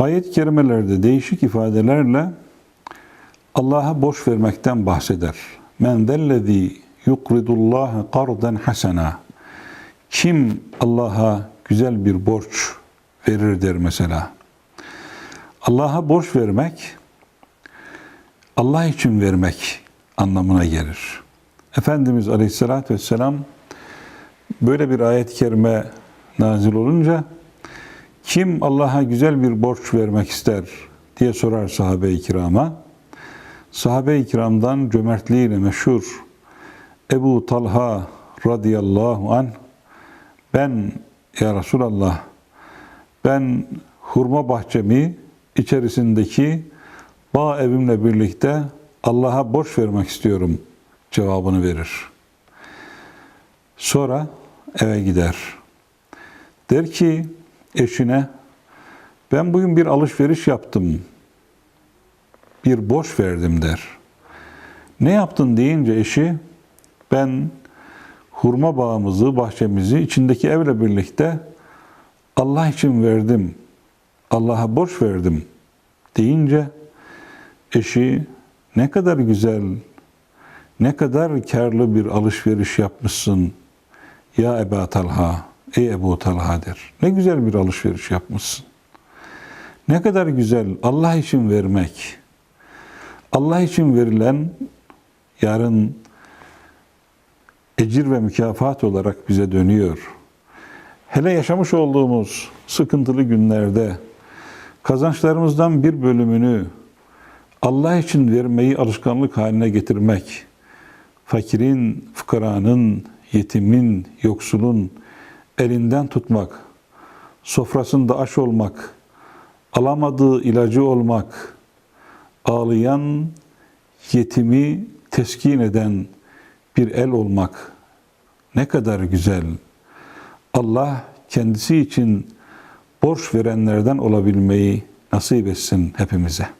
Ayet-i kerimelerde değişik ifadelerle Allah'a borç vermekten bahseder. Men zellezî yukridullâhe karden hasena. Kim Allah'a güzel bir borç verir der mesela. Allah'a borç vermek, Allah için vermek anlamına gelir. Efendimiz Aleyhisselatü Vesselam böyle bir ayet-i kerime nazil olunca kim Allah'a güzel bir borç vermek ister diye sorar sahabe-i kirama. Sahabe-i kiramdan cömertliğiyle meşhur Ebu Talha radıyallahu an ben ya Resulallah ben hurma bahçemi içerisindeki bağ evimle birlikte Allah'a borç vermek istiyorum cevabını verir. Sonra eve gider. Der ki eşine ben bugün bir alışveriş yaptım. Bir borç verdim der. Ne yaptın deyince eşi ben hurma bağımızı, bahçemizi içindeki evle birlikte Allah için verdim. Allah'a borç verdim deyince eşi ne kadar güzel, ne kadar karlı bir alışveriş yapmışsın ya Ebu Talha, ey Ebu Talha der. Ne güzel bir alışveriş yapmışsın. Ne kadar güzel Allah için vermek. Allah için verilen yarın ecir ve mükafat olarak bize dönüyor. Hele yaşamış olduğumuz sıkıntılı günlerde kazançlarımızdan bir bölümünü Allah için vermeyi alışkanlık haline getirmek, fakirin, fukaranın, yetimin, yoksulun elinden tutmak, sofrasında aş olmak, alamadığı ilacı olmak, ağlayan yetimi teskin eden bir el olmak ne kadar güzel. Allah kendisi için borç verenlerden olabilmeyi nasip etsin hepimize.